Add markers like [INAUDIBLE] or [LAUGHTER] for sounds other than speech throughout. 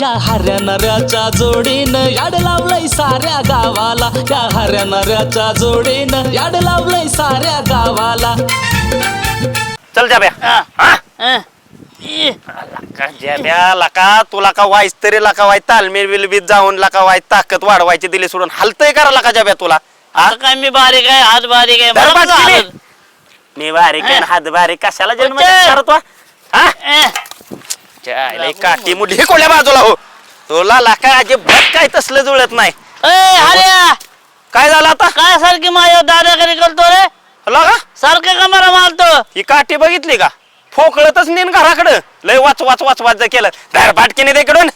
या हऱ्या नऱ्याच्या जोडीनं याड लावलंय साऱ्या गावाला. या हऱ्या नऱ्याच्या जोडीनं याड लावलंय साऱ्या गावाला. चल जाब्या. हा? लका जाब्या लका तुला का वाईस तरी लका वाईस विलबीत जाऊन लका वाईस ताकद वाढवायची दिली सोडून हलतय करा लका जाब्या तुला. हा? आता काय मी बारीक आहे हात बारीक आहे मला कसं मी. हालत? मी बारीक आहे, हात बारीक. कशाला जन्म उच्च. करतो? हा? जायला काठी मुली हे कोल्या बाजूला हो? तुला लका अजिबात काय तसलं जुळत नाही. ए, हऱ्या काय झालं आता? काय सारखी माझ्या दादाकडे करतो रे? लगा सारखं का मला मारतो? ही काठी बघितली का? फोकळतच नेन घराकडं. लय वाच वाच वाच वाच केलं धर बाटकीने दे इकडून.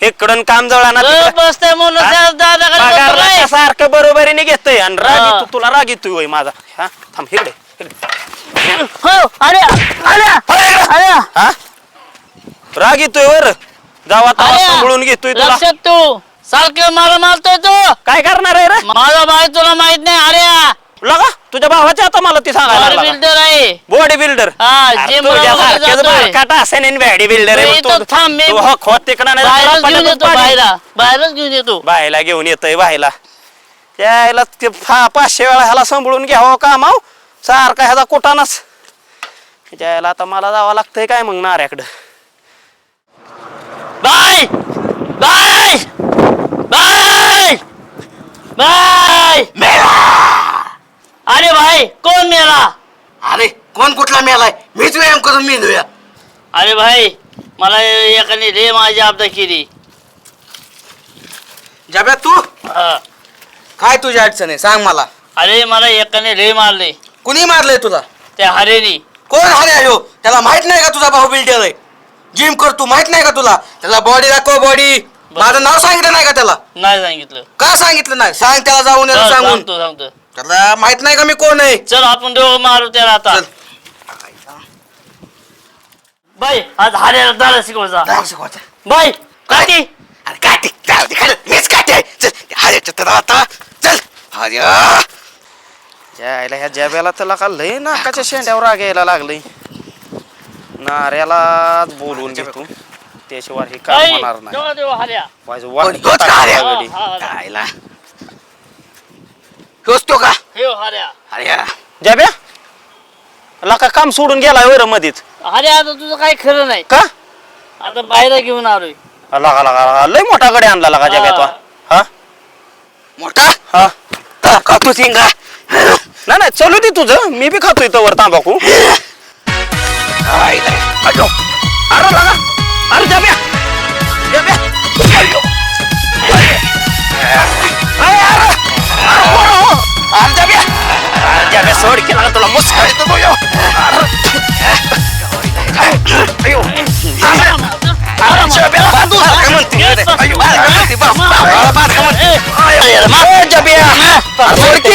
इकडून काम जवळ गप बसतंय म्हणून त्या दादाकडे करतो रे. सारखं बरोबरीने घेतोय? आणि राग हा. येतो तुला राग येतोय होय माझा. हा थांब इकडे इकडे. हो अरे अरे अरे हा? राग येतोय वर. जावा तवा सांभाळून घेतोय तुला. लक्षात तू सारखं मला मारतोय तू. काय करणार आहे रे? माझा भाई तुला माहीत नाही अरे लगा तुझ्या भावाच्या आता मला ती सांगायला लागला. बिल्डर आहे. बॉडी बिल्डर हा, gym ला वगैरे जातोय. असेल बॉडी बिल्डर तू इथं थांब, मी- बाहेरच घेऊन येतो. बाहेर बाहेरच घेऊन येतो. बायला घेऊन येतोय बायला त्याला ते फा पाचशे वेळा ह्याला सांभाळून घ्यावं कामाव. सारखा ह्याचा कुटानाच त्याला आता मला जावं लागतंय काय मग नाऱ्याकडं. बाय बाय बाय बाय अरे भाई कोण मेला? अरे कोण कुठला मेलाय? मीच व्यायाम करून मेंदूया. अरे भाई मला एकाने रे माझी आपदा केली. जब्या तू? हा. काय तुझी अडचण आहे? सांग मला. अरे मला एकाने रे मारले. कुणी मारलंय तुला? त्या हरेनी. कोण हरे ह्यो? त्याला माहीत नाही का तुझा भाऊ बिल्डर आहे? जिम करतो माहीत नाही का तुला? त्याला बॉडी दाखव बॉडी माझं नाव सांगितलं नाही का त्याला? नाही सांगितलं. का सांगितलं नाही? सांग त्याला जाऊन याला चल, सांगून. सांगतो सांगतो. त्याला माहीत नाही का मी कोण आहे? चल आपण दोघं मारू त्याला आता. चल. बाई आज हऱ्याला दादा शिकवायचा जाऊ. बाई काठी. अरे काय ते जाऊ दे आहे. चल तर आता. चल. हरे यायला ह्या जब्याला त्याला का लय नाकाच्या शेंड्यावर राग यायला लागलंय. नाऱ्याला बोलवून घेतो त्याशिवाय हे काम होणार नाही. माझं का. हा, हा. कायला ह्योच तो का? हे हो, हऱ्या अरे जब्या लका काम सोडून गेलाय वर मध्येच अरे आता तुझं काही खरं नाही. का? आता बाहेर घेऊन आलोय. लगा लगा लगा लय मोठा गडे आणला लगा जब्या तो. हा? मोठा? हा. का तू सिंगा नाही नाही चलू दे तुझं. मी बी खातोय तवर तांबाखू. अरे अयो अरे लगा अरे जब्या जब्या अयो अरे अरे अरे कोण हो? अरे जब्या अरे जब्या सोड की लगा तुला मुस्का येतो तो यो अयो अरे जब्या बांधू सारखं म्हणते रे. अयो बारकं म्हणते, बाप, बापाला बारकं म्हणते. ए, जब्या अरे सोड की. लगा, तो कातडा तर लय चालतोय की तुझा भाऊ. ए, जब्या, जब्याला मार का मारण्याची दोघं जब्या अरे मारतो मला रे त्रास देतो बाई हो रे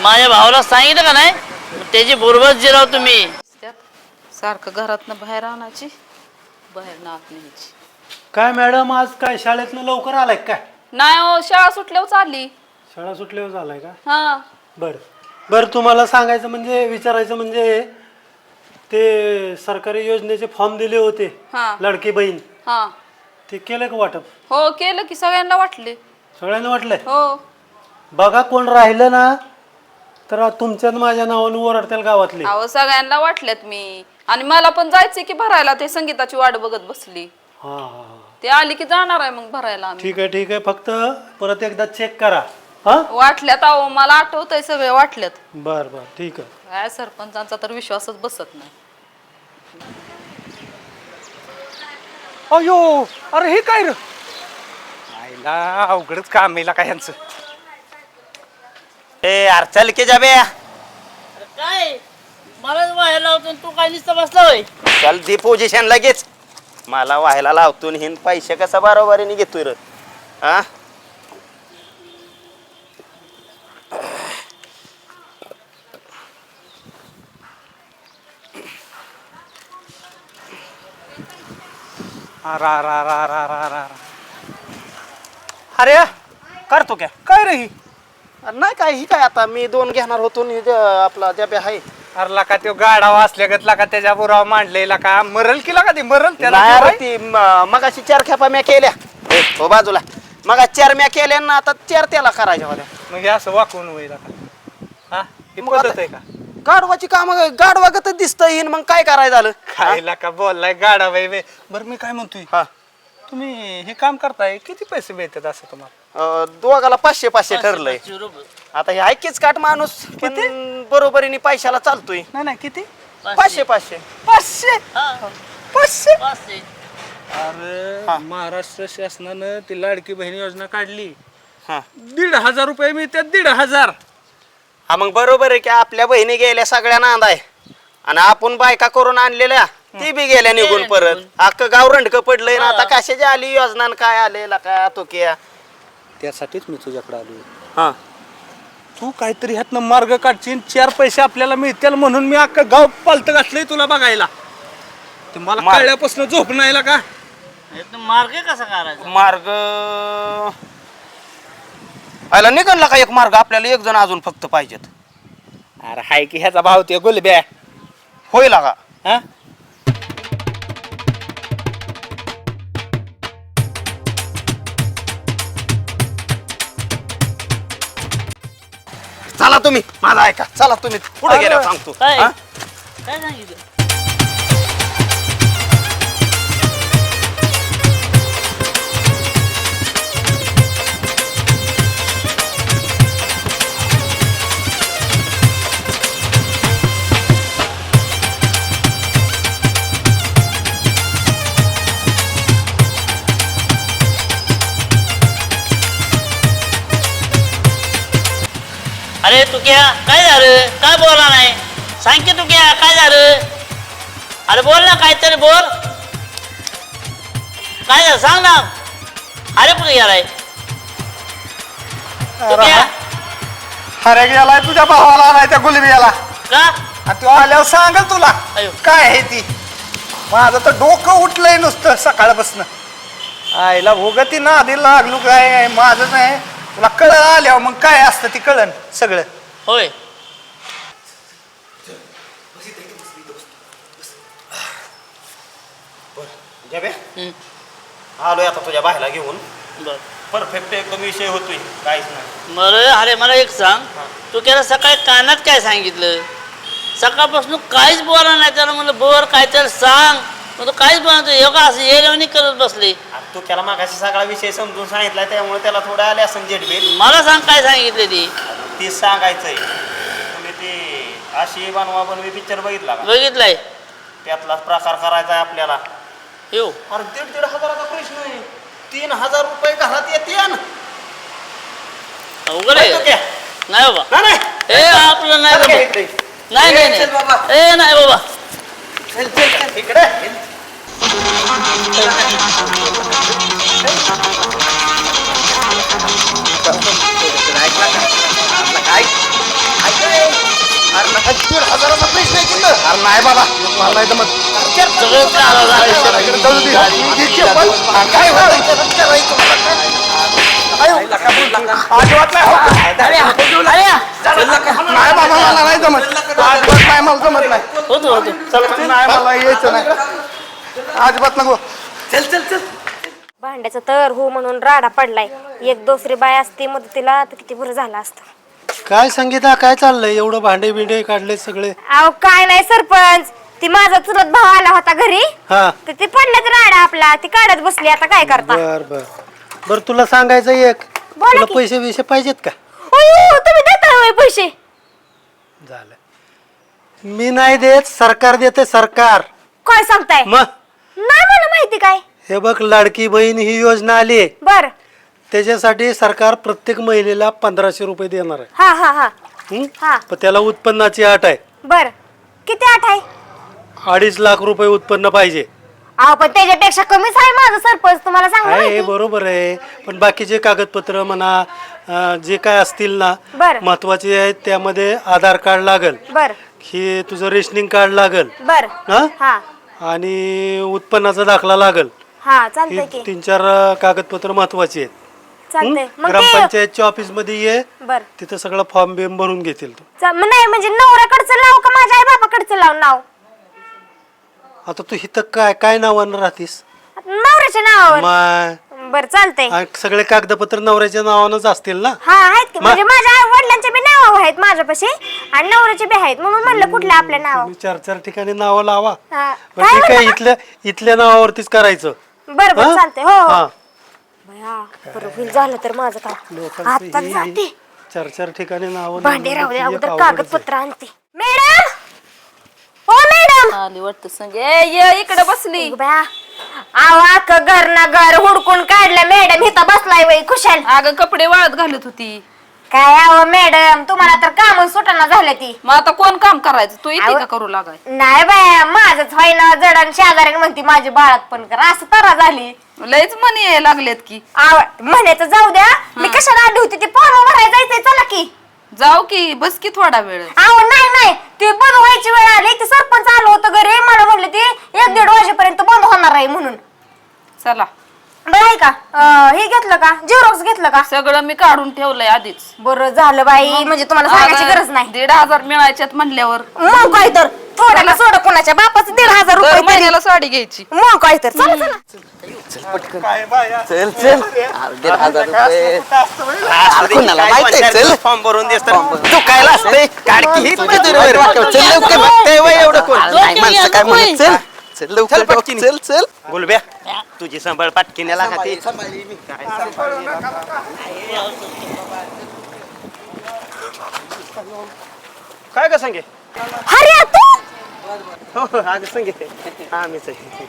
माझ्या भावाला सांगितलं का नाही? त्याची बुरबत जिराव तुम्ही. त्यात सारखं घरातनं बाहेर आणायची बाहेर नाक न्यायची. काय मॅडम आज काय शाळेतनं लवकर आलाय काय? नाही हो शाळा सुटल्यावर चालली. शाळा सुटल्यावर झालाय का? हा. बरं. बरं तुम्हाला सांगायचं म्हणजे विचारायचं म्हणजे ते सरकारी योजनेचे फॉर्म दिले होते हा. लडकी बहीण. हा. ते केलं का वाटप? हो केलं की सगळ्यांना वाटले. सगळ्यांना वाटलंय? हो. बघा कोण राहिलं ना तर तुमच्यात माझ्या नावानं ओरडतील गावातले. अहो सगळ्यांना वाटल्यात मी. आणि मला पण जायचंय की भरायला ते संगीताची वाट बघत बसली. हा हा हा. ते आली की जाणार आहे मग भरायला आम्ही. ठीक आहे ठीक आहे. फक्त परत एकदा चेक करा. हा? वाटल्यात अहो मला आठवतंय सगळे वाटल्यात. बरं बरं. ठीक आहे. काय सरपंचांचा तर विश्वासच बसत नाही. अयो! अरे हे काय र? आईला अवघडच काम आहे का यांचं. ए अरे चल की जब्या काय? मलाच लावतो आणि तू काय नुसतं बसला होय? चल दे पोझिशन लगेच. मला व्हायला लावतो आणि हिन पैसे कसा बरोबरीने घेतोय र. हा अरा रा रा रा रा रा अरे करतो क्या? काय रे ही? अरे नाही काय ही काय आता मी दोन घेणार होतो आपला बी आहे. अरे लका त्यो गाडा वाचल्यागत लका त्याच्या बुराव मांडलेला का मरल की लका ते? मरल त्याला नाही अरे? ती म- मगाशी चार खेपा म्या केल्या. ए, हो बाजूला. मगा चार म्या केल्या ना आता चार त्याला करायच्या होत्या. हे असं वाकून होईल का हा? ही मग पद्धत आता- आहे का? गाडवाची काम गाडवागत दिसतं मग काय करायचं झालं? काय लका बोललाय गाडा बाई बे. बरं मी काय म्हणतोय? हा. तुम्ही हे काम करताय किती पैसे मिळतात असं तुम्हाला? अं, दोघाला पाचशे पाचशे ठरलंय. आता हे ऐकीच काट माणूस पण बरोबरीने पैशाला चालतोय. नाही नाही किती? पाचशे. पाचशे पाचशे. हा, पाचशे? पाचशे. अरे महाराष्ट्र शासनानं ती लाडकी बहीण योजना काढली. हा. दीड हजार रुपये मिळतात दीड हजार. हा मग बरोबर आहे की आपल्या बहिणी गेल्या सगळ्या नांदाय आणि आपण बायका करून आणलेल्या. ती बी गेल्या निघून परत. अख्खं गाव रंडक पडलंय ना. आता कशाची आली? योजना आणि काय आलेला काय तो किया त्यासाठीच मी तुझ्याकडे आलो हा. तू काहीतरी ह्यातनं मार्ग काढशील. चार पैसे आपल्याला मिळतील म्हणून मी अख्खं गाव पालत घातलंय तुला बघायला. ते मला मार्ग. कळल्यापासून झोप नाही का? यातनं मार्ग कसा काढायचा? मार्ग आयला निघणला का एक मार्ग. आपल्याला एक जण अजून फक्त पाहिजेत. अरे हाय की ह्याचा भाव ते गुलब्या. होईल का हा? तुम्ही. माझा ऐका. चला तुम्ही. पुढे गेल्यावर सांगतो. काय हा? काय सांगितलं? अरे तू क्या झालं? काय बोला नाही? सांग की तू क्या काय झालं? अरे बोल ना काहीतरी बोल. काय झालं? सांग ना. अरे कुठे गेलाय? अरे गेलाय तुझ्या भावाला आलाय त्या गुलबियाला. का? आणि तू आल्यावर सांगल तुला. अयो. काय आहे ती? माझं तर डोकं उठलंय नुसतं सकाळपासून. आईला भोगती ना आधी लागलो काय? माझं नाही. तुला कळ आल्यावर मग काय असतं ती कळण सगळं. होय. आलोय आता तुझ्या बाहेर घेऊन. बर. परफेक्ट एकदम विषय होतोय. काहीच नाही. बरं अरे मला एक सांग. तू त्याला सकाळी कानात काय सांगितलं? सकाळपासून काहीच बोला नाही त्याला म्हणलं बोर काहीतरी सांग. मग तो काहीच नाही. योगा असं येरवणी करत बसले. तू त्याला मागाशी सगळा विषय समजून सांगितला त्यामुळे त्याला थोडं आले असं जेडबीर मला सांग काय सांगितले ती. तीच सांगायचंय. तुम्ही ते अशी बनवा बनवी पिक्चर बघितला का? बघितलंय. त्यातलाच प्रकार करायचा आहे आपल्याला. येऊ. अरे दीड दीड हजाराचा प्रश्न आहे. तीन हजार रुपये घरात येते ना अवघड आहे? नाही बाबा. नाही, नाही. ए आपलं नाही बाबा. नाही नाही चल बाबा. नाही. ए नाही बाबा. इकडे. नाही बाबा मला नाही जमत. सगळं चालू झालं. नाही बाबा मला नाही जमत. अजिबात नाही मला जमत नाही. होतो होतो. नाही मला यायचं नाही. अजिबात नको. भांड्याचा तर हो म्हणून राडा पडलाय. एक दुसरी बाय असती मदतीला तर किती बरं झालं असतं. काय संगीता काय चाललंय? एवढं भांडे बिंडे काढले सगळे. अहो काय नाही सरपंच. ती माझा चुलत भाव आला होता घरी. हा. तर ते पडलं राडा आपला. ती काढत बसली आता काय करता? बर बर. बर तुला सांगायचं एक. बोला तुला की. पैसे बिसे पाहिजेत का? अयो, तुम्ही देता होय पैसे. झालं. मी नाही देत सरकार देते सरकार. काय सांगताय? मग? नाही मला माहिती काय. हे बघ लाडकी बहीण ही योजना आली. आहे बर. त्याच्यासाठी सरकार प्रत्येक महिलेला पंधराशे रुपये देणार आहे. हा हा हा. हं? हा. पण त्याला उत्पन्नाची अट आहे. बर. किती आठ आहे? अडीच लाख रुपये उत्पन्न पाहिजे. अहो पण त्याच्यापेक्षा कमीच आहे माझं सरपंच तुम्हाला सांगू आहे माहिती? बरोबर आहे. पण बाकीचे कागदपत्र म्हणा अं, जे काय असतील ना बरं. महत्त्वाचे आहेत त्यामध्ये आधार कार्ड लागल. बर. हे तुझं रेशनिंग कार्ड लागल. बर. हा? हा. आणि उत्पन्नाचा दाखला लागल. हा ही की. तीन चार अं, कागदपत्र महत्वाची आहेत. चालतंय. हं? मग ते ग्रामपंचायतच्या ऑफिसमध्ये ये. बर. तिथं सगळं फॉर्म बिम भरून घेतील तू. चा- मग नाही म्हणजे नवऱ्याकडचं लाव का माझ्या आई बापाकडचं लाव नाव? आता तू इथं काय काय नावानं राहतीस? नवऱ्याच्या नावावर? बर चालतंय. आ, सगळे कागदपत्र नवऱ्याच्या नावानंच असतील ना? हा आहेत की? म्हणजे माझ्या आई वडिलांचे बी नाव आहेत माझ्यापाशी आणि नवऱ्याचे बी आहेत. म्हणून म्हणलं कुठल्या आपल्या नाव? तुम्ही चार चार ठिकाणी नावं लावा. हा. काय ठीक आहे म्हणता? इथल्या इथल्या नावावरतीच करायचं. बर बर हा? चालतंय. हो हा. हो. बया बरं होईल झालं तर माझं काम. लोकांचं आता हे- जाते. चार चार ठिकाणी नाव भांडे राहू दे अगोदर कागदपत्र आणते. मॅडम! ओ मॅडम! आली वाटतं संगे. ए, ये इकडे बसली. बया आवा क घर ना घर हुडकून काढलं. मॅडम इथं बसलाय वय खुशाल. अगं कपडे वाळत घालत होती. काय आव मॅडम तुम्हाला तर काम सुटना झालं ती. मग आता कोण काम करायचं? तू येते. का करू लागाय? नाही बाया माझंच व्हाय ना जडण शेजारी म्हणते माझी बाळात पण कर. असं तरा झाली. लयच म्हणे यायला लागलेत की. आव म्हणायचं जाऊ द्या. मी कशाला आली होती? ते फॉर्म भरायला जायचंय. चला की. जाऊ की बस की थोडा वेळ. नाही नाही. ते बंद व्हायची वेळ आली. ते सरपंच आलं होतं घरी. मला म्हणलं ते एक दीड वाजेपर्यंत बंद होणार आहे म्हणून. चला. बरं आहे का? अं, हे घेतलं का? झेरॉक्स घेतलं का? सगळं मी काढून ठेवलंय आधीच. बरं झालं बाई म्हणजे तुम्हाला सांगायची अगं, गरज नाही. दीड हजार मिळायच्यात म्हणल्यावर. मग काय तर? थोड्याला सोड कोणाच्या बापाचं? दीड हजार दर रुपये तरी. महिन्याला साडी घ्यायची. मग काय तर? चला चला. काय बाया चल. चल दीड हजार रुपये असं कुणाला माहीत आहे, चल. फॉर्म भरून देस तू काय असते काढकी. तुझ्या तुझ्यावर वाटव. चल लवकर बघते वय एवढं कोण? नाही माणसं काय म्हणत? चल. चल लवकर बघ, चल चल. गुलब्या तुझी संभाळ पाटकिन्याला का ती काय का सांगे? अरे तू हो अगं सांगे. हा मीच आहे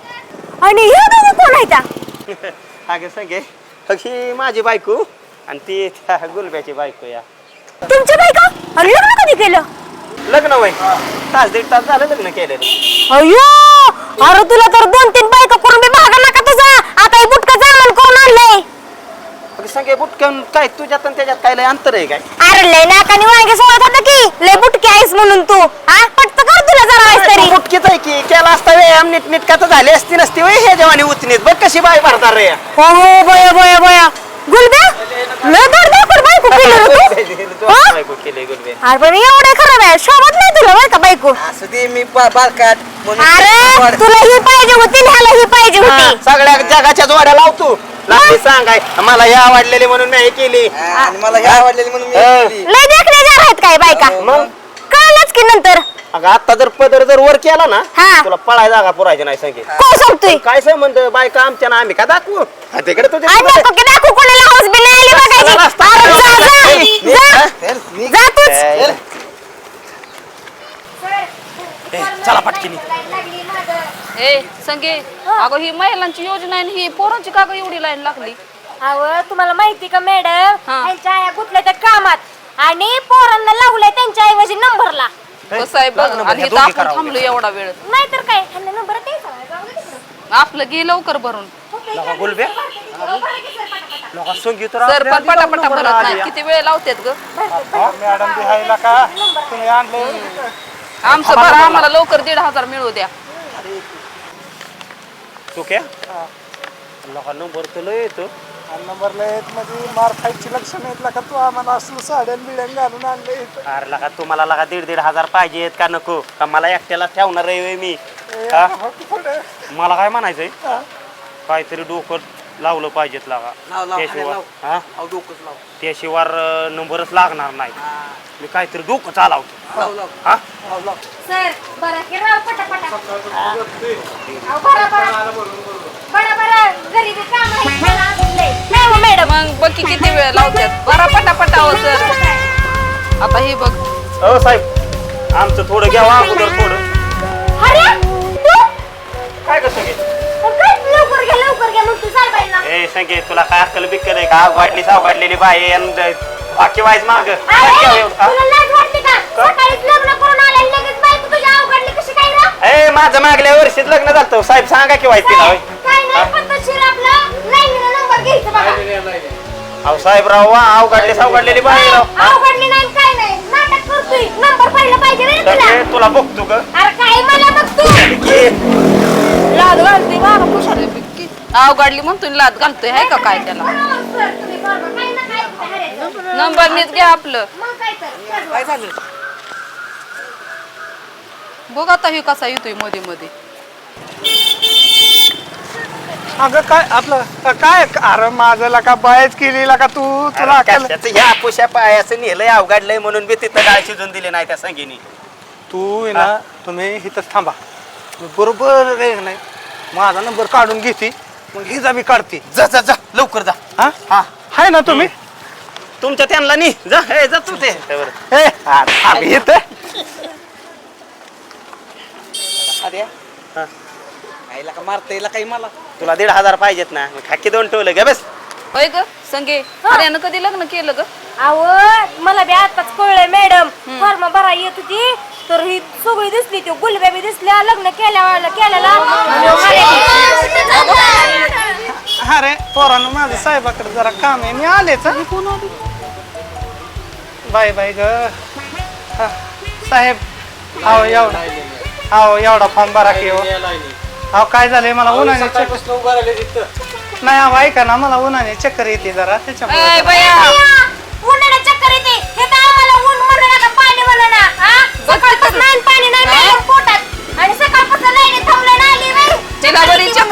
आणि हे दोघं कोण आहे त्या अगं सांगे ही माझी बायको. आणि ती त्या गुलब्याची बायको या. तुमच्या बायका? आणि लग्न कधी केलं? लग्न वय. तास दीड तास झालं लग्न केलेलं. अयो अरे तुला तर दोन तीन बायका करून बी भागा नका तुझा. आता हे बुटका जामन करून आणलंय? अगं सांगे काय तुझ्यात आणि त्याच्यात काय लय अंतर आहे काय? अरे लय नाकाने वांगे सोडत होता की. लय बुटकी आहेस म्हणून तू हा? पटत कर तुला जरा आहेस तरी बुटकीच आहे की? केला असता व्यायाम नीट नीट का झाली असती नसती हे जेवानी उतनीत बघ कशी बाय भरणार रे. हो हो बया बया बया. गुलब्या लय दर दाखल बायको केलं रे तू. [LAUGHS] हा? बायको केलंय गुलबे. अरे पण एवढं खरं शोभत नाही तुला बरं का बायको? असं मी बा- बारकाट म्हणून अरे वाढ- तुला ही पाहिजे होती आणि ह्याला ही पाहिजे होती. सगळ्या जगाच्या जोड्या लावतो लागली सांगाय मला हे आवडलेली म्हणून मी हे केली. आणि मला हे आवडलेली म्हणून मी हा. केली. लय देखण्याच्या आहेत काय बायका? मग? कळलंच की नंतर? अगं आता जर पदर जर वर केला ना हा. तुला पळाय जागा पुरायची नाही सांगे. कोण सांगतोय? काय संबंध? बायका आमच्या ना आम्ही का दाखवू? हा, तिकडे तुझे आज नको की दाखवू कोणाला हाऊस बिल नाही आली बघायची. रस्ता अरे जा, जा, निघ, जा. चल, निघ. जा तूच ए, चला पटकिनी. ए संगे अगं ही महिलांची योजना आहे आणि ही पोरांची का गं एवढी लाईन लागली. अहो तुम्हाला माहिती का मॅडम हा. त्यांच्या आया गुतल्या त्या कामात. आणि पोरांना लावलंय त्यांच्या ऐवजी नंबरला. कसं आहे बघ लग्न आणि ह्या इथं दोघी आपण करावं. थांबलो एवढा वेळ. नाहीतर काय? ह्यांना नंबर द्यायचा नाही, जाऊ दे तिकडं. आपलं गे लवकर भरून. लगा हो, सर, पटापटा. लगा संगीत सर पण पटापटा भरत नाही किती वेळ लावतात ग? मॅडम बिहायला का? तुम्ही आणले. आमचं भरा आम्हाला लवकर दीड हजार मिळू द्या. तू क्या लगा नंबर तर लय येतो. नंबरला येत म्हणजे मार खायची लक्षण येत का तू. आम्हाला असलं साड्यान बिड्यान घालून आणले अरे लगा तुम्हाला लगा दीड दीड हजार पाहिजेत का नको? का मला एकट्याला ठेवणार आहे मी? हा? मला काय म्हणायचंय? काहीतरी डोकं लावलं पाहिजेत लागा. लाव, लाव, त्याशिवाय लाव. हा? अहो, डोकंच लाव. त्याशिवाय अं, नंबरच लागणार नाही. मी काहीतरी डोकं चालवतो. लाव, लाव. हा? सर बरं की राव पटापटा. अहो, बरं, बरं. बरं, बरं. घरी बी काम आहे, नाही हो, मॅडम. मग बघ की किती वेळ लावतात भरा पटापटा हो सर आता हे बघ. हो साहेब आमचं थोडं घ्यावा अगोदर थोडं. अरे तू? काय कसं घे? काय? लवकर घ्या लवकर घ्या मग तू चाल बाईला ए संगे तुला काय अक्कल बिक्कल आहे का? वाटली सावडलेली बाई आणि बाकी वाईज माग. अरे तुला लाज वाटते का? सकाळीच लग्न करून आल्या आणि लगेच बायको तुझ्या अवघडली. कशी काय रा? ए माझं मागल्या वर्षीच लग्न झालं साहेब सांगा की व्हायची ना काय अहो साहेबराव वा अवघडले सावघडलेली बाई राव. अवघडली नाही काय नाही. नाटक करतोय. नंबर पाहिलं पाहिजे रे तुला. तुला बघतो ग अरे काय मला बघ तू लाद घालतोय बाबा कुशाल अवघडली म्हणतोय लाद घालतोय हाय का काय त्याला? तुम्ही बरोबर. ना हरायचं. नंबर नीट घ्या आपलं. मग काय तर काय झालं? बघ आता हे कसा येतोयमध्ये मध्ये अगं काय आपलं काय? अरे माझं का बायच केली का तू? तुला अक्कल- ह्या पुष्या पायाचं नेलंय अवघडलंय म्हणून बी तिथं डाळ शिजून दिली नाही त्या संगीनी. तू आहे ना तुम्ही इथंच थांबा. मी बरोबर आहे नाही माझा नंबर काढून घेते मग हिजा बी काढते. जा जा जा लवकर जा. हा? हा. हाय ना तुम्ही? तुमच्या त्यांना नी. जा जा तू ते. ए आम्ही इथं. अरे आईला का मारता येईल काही मला. तुला दीड हजार पाहिजेत ना मी खाकी दोन ठेवलं ग बस. होय ग संगे हरियानं कधी लग्न केलं ग? अहो मला बी आताच कळलंय मॅडम. फॉर्म भरा येत होती तर ही सगळी दिसली ती गुलब्या बी दिसल्या लग्न केल्या केल्याला. अरे पोरानं माझं साहेबाकडे जरा काम आहे. मी आलेच हं. बाय बाय ग. हा, साहेब अहो एवढा अहो एवढा फॉर्म भरा की हो. अहो काय झालंय? मला उन्हाने चक्कर नाही अहो ऐका ना मला उन्हाने चक्कर येते जरा त्याच्यामुळे बया!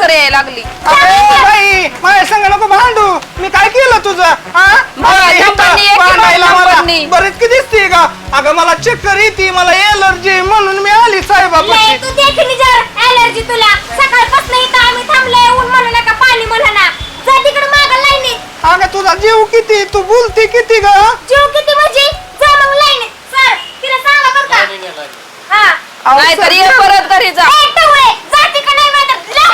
चक्कर यायला लागली. अरे बाई माझ्या संग नको भांडू. मी काय केलं तुझं? हा? मला नंबरनी इथं एक भांडायला किलो मला नंबरनी. बरीच की दिसते का? अगं मला चक्कर येते मला एलर्जी म्हणून मी आली साहेबापाशी. नाही, तू देखील जर ऍलर्जी तुला. सकाळपासून इथं आम्ही थांबलोय ऊन म्हणू नका पाणी म्हणू ना जा तिकडे माग लाईनीत. अगं तुझा जीव किती? तू बोलते किती ग? जीव किती म्हणजे? जा मग लाईनीत. सर तिला सांगा बरं का. हा अहो, नाही तर ये परत घरी जा. ए, टवळे,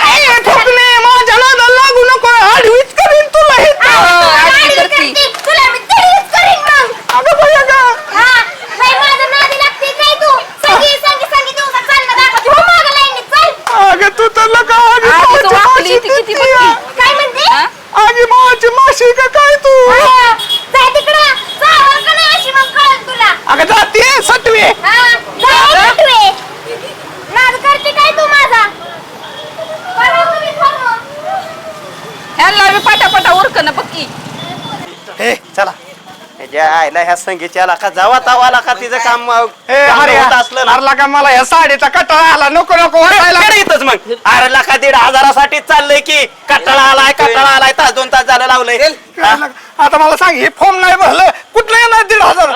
माहिती. लाव. ए, ठोकणे माझ्या नादाला लागू नको आडवीच करीन तुला हे हो, आडवी आडवी करती. करती. तुला मी करीन मग. अगं बाई अगं हा, बाई, माझं नादी लागते काय तू? संगी, संगी, संगी दिवसात चालणं दाखवते. हो मागं लाईनीत, चल. अगं तू तर लगा आगी आधी मावाची तू वाकली माशी ती किती किती बघ आहे. काय म्हणते? हा? आगी मावाची माशी का काय तू हा, जा तिकडं. जावं का नाही अशी मग कळेल तुला. अगं जाते सटवे हा, जा रे सटवे. नाद करते काय तू माझा? बरं, तुम्ही थांबवा. ह्याला मी पटापटा उरकन पक्की हे चला ह्याच्या आईला ह्या संगीच्या का? जावा तावाला का? तिचं काम अं, चांगलं अरे होत असलं ना. अरला का मला? या साडीचा कटाळा आला. नको नको वाटायला अरे इथंच मग. अरे लाखा दीड हजारासाठी चाललंय की. कटाळा आलाय कटाळा आलाय. तास दोन तास झालं लावलंय. आता मला सांग हे फॉर्म नाही भरलं. कुठलं येणार दीड हजार?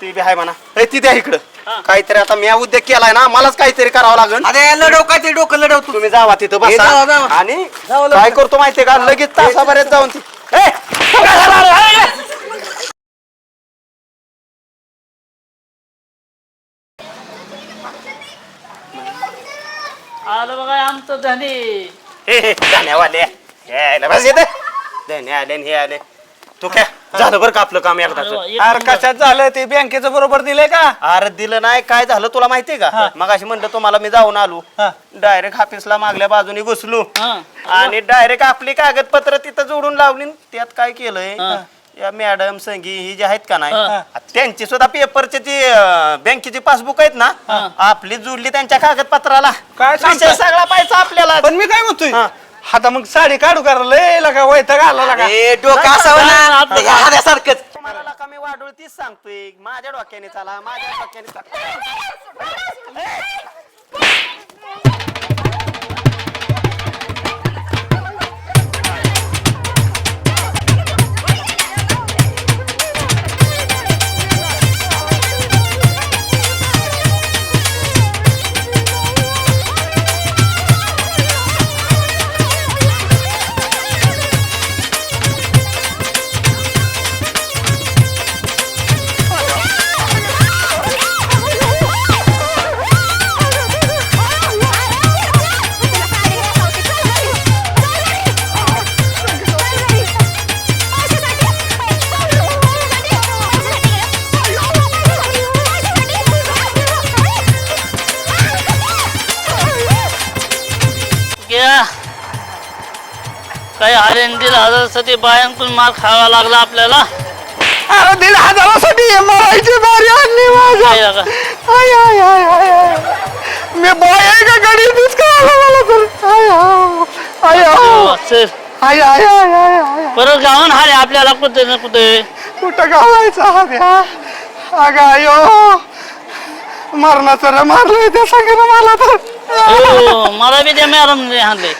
ती बी आहे म्हणा. ए, ती द्या इकडं. काहीतरी आता मी उद्योग केलाय ना मलाच काहीतरी करावं लागेल अरे लढव काय ते डोकं लढव तू तुम्ही जावा तिथं ए, बसा. जावा. आणि जावा लवकर. काय करतो माहितीये का? लगेच तासाभरात जाऊन ती. ए, काय झाला? अरे, अरे, अरे. आलं बघा आमचं धनी. धन्यवाद. यायला बस येते. धन्य आले हे आले. तू काय झालं बरं का आपलं काम एकदाच? अरे कशात झालं? ते बँकेचं बरोबर दिलंय का? अरे दिलं नाही. काय झालं तुला माहितीये का? मग अशी म्हणलं तुम्हाला मी जाऊन आलो. हा. डायरेक्ट ऑफिसला मागल्या बाजूनी घुसलो. हा. आणि डायरेक्ट आपली कागदपत्र तिथं जोडून लावली त्यात काय केलंय? हा. या मॅडम संगी ही जी आहेत का नाही. त्यांची सुद्धा पेपरची ती अं, बँकेची पासबुक आहेत ना आपली जोडली त्यांच्या कागदपत्राला. काय विषय? सगळा पाहिजे आपल्याला. पण मी काय म्हणतोय? हा. आता मग साडी काढू करा लय लगा वैता घाला लागा. ए डोकं असावं ना ह्या हाऱ्यासारखंच तुम्हाला लका मी वाढूळ तीच सांगतोय. माझ्या डोक्याने चला माझ्या डोक्याने चला. अरे दीड हजारासाठी बायांकडून मार खावा लागला आपल्याला अरे दीड हजारासाठी मरायची बारी आणली माझ्या काय लागा? आय आय आय आय आय मी बॉय आहे का गणितच कळालं मला तर आय आय आय हो, चल. आय आय आय आय आय परत गावन हारे आपल्याला कुठे ना कुठे कुठं गावायचा हा द्या अगं आयो मरणाचं रे मारलंय त्या सांगेन मला तर हो मला बी त्या मॅडम हाणले